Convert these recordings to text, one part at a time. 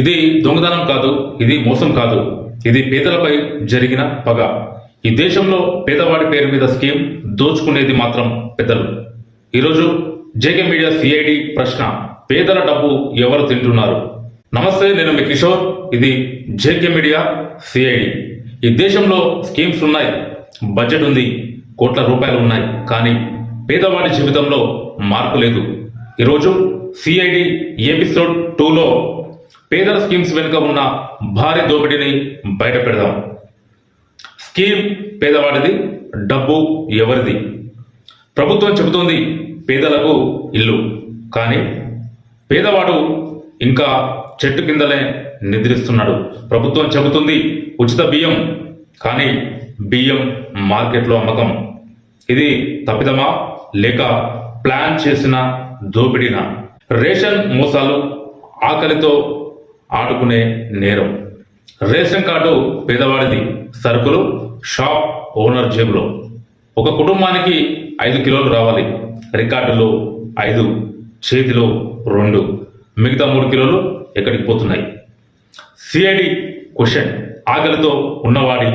ఇది దొంగతనం కాదు ఇది మోసం కాదు. ఇది పేదలపై జరిగిన పగ. ఈ దేశంలో పేదవాడి పేరు మీద స్కీమ్ దోచుకునేది మాత్రం పెద్దలు. ఈరోజు జేకే మీడియా సిఐడి ప్రశ్న పేదల డబ్బు ఎవరు తింటున్నారు? నమస్తే నేను మీ కిషోర్ ఇది జేకే మీడియా సిఐడి. ఈ దేశంలో స్కీమ్స్ ఉన్నాయి బడ్జెట్ ఉంది కోట్ల రూపాయలు ఉన్నాయి కానీ పేదవాడి జీవితంలో మార్పు లేదు. ఈరోజు సిఐడి ఎపిసోడ్ టూలో పేదల స్కీమ్స్ వెనుక ఉన్న భారీ దోపిడీని బయట పెడదాం. స్కీమ్ పేదవాడిది డబ్బు ఎవరిది? ప్రభుత్వం చెబుతోంది పేదలకు ఇల్లు కానీ పేదవాడు ఇంకా చెట్టు కిందలే నిద్రిస్తున్నాడు. ప్రభుత్వం చెబుతుంది ఉచిత బియ్యం కానీ బియ్యం మార్కెట్లో అమ్మకం. ఇది తప్పిదమా లేక ప్లాన్ చేసిన దోపిడీనా? రేషన్ మోసాలు ఆకలితో ఆడుకునే నేరం. రేషన్ కార్డు పేదవాడిది. సరుకులు షాప్ ఓనర్ జేబులో. ఒక కుటుంబానికి ఐదు కిలోలు రావాలి. రికార్డులో ఐదు చేతిలో రెండు. మిగతా మూడు కిలోలు ఎక్కడికి పోతున్నాయి? CID question. ఆకలితో ఉన్నవాడి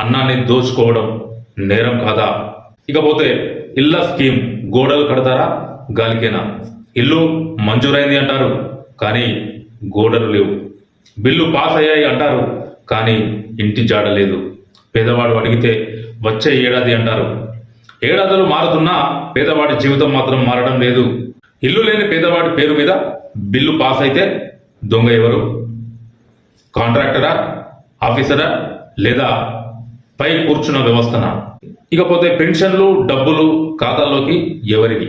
అన్నాన్ని దోచుకోవడం నేరం కాదా? ఇకపోతే ఇళ్ళ స్కీమ్ గోడలు కడతారా? గాలికేనా? ఇల్లు మంజూరైంది అంటారు. కానీ గోడలు లేవు. బిల్లు పాస్ అయ్యాయి అంటారు కానీ ఇంటి జాడ లేదు. పేదవాడు అడిగితే వచ్చే ఏడాది అంటారు. ఏడాదులు మారుతున్నా పేదవాడి జీవితం మాత్రం మారడం లేదు. ఇల్లు లేని పేదవాడి పేరు మీద బిల్లు పాస్ అయితే దొంగ ఎవరు? కాంట్రాక్టరా ఆఫీసరా లేదా పై కూర్చున్న వ్యవస్థన? ఇకపోతే పెన్షన్లు డబ్బులు ఖాతాల్లోకి ఎవరివి?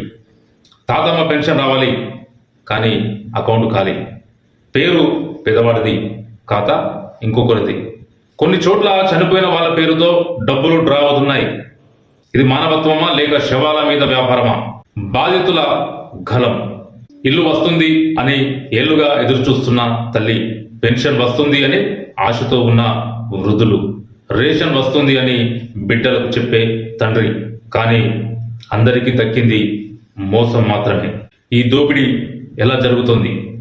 తాతమ్మ పెన్షన్ రావాలి కానీ అకౌంట్ ఖాళీ. పేరు పెదవాడిది కాక ఇంకొకరిది. కొన్ని చోట్ల చనిపోయిన వాళ్ళ పేరుతో డబ్బులు డ్రా అవుతున్నాయి. ఇది మానవత్వమా లేక శవాల మీద వ్యాపారమా? బాధితుల గలం. ఇల్లు వస్తుంది అని ఏళ్ళుగా ఎదురుచూస్తున్న తల్లి పెన్షన్ వస్తుంది అని ఆశతో ఉన్న వృద్ధులు రేషన్ వస్తుంది అని బిడ్డలకు చెప్పే తండ్రి. కానీ అందరికీ దక్కింది మోసం మాత్రమే. ఈ దోపిడీ ఎలా జరుగుతుంది?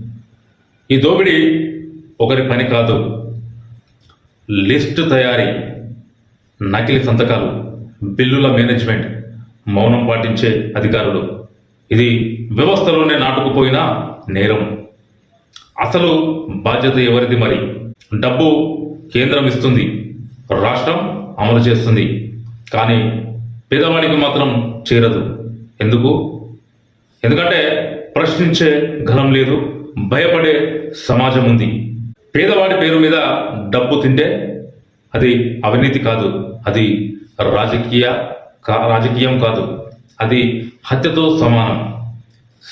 ఈ దోపిడీ ఒకరి పని కాదు. లిస్ట్ తయారీ నకిలీ సంతకాలు బిల్లుల మేనేజ్మెంట్ మౌనం పాటించే అధికారులు. ఇది వ్యవస్థలోనే నాటుకుపోయిన నేరం. అసలు బాధ్యత ఎవరిది మరి? డబ్బు కేంద్రం ఇస్తుంది రాష్ట్రం అమలు చేస్తుంది. కానీ పేదవాడికి మాత్రం చేరదు. ఎందుకు? ఎందుకంటే ప్రశ్నించే ఘనం లేదు. భయపడే సమాజం ఉంది. పేదవాడి పేరు మీద డబ్బు తింటే అది అవినీతి కాదు అది రాజకీయ కా- రాజకీయం కాదు అది హత్యతో సమానం.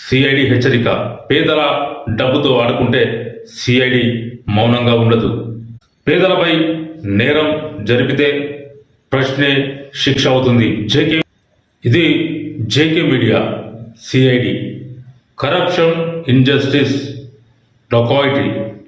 సిఐడి హెచ్చరిక. పేదల డబ్బుతో ఆడుకుంటే సిఐడి మౌనంగా ఉండదు. పేదలపై నేరం జరిపితే ప్రశ్నే శిక్ష అవుతుంది. జేకే ఇది JK media CID corruption, injustice, dacoity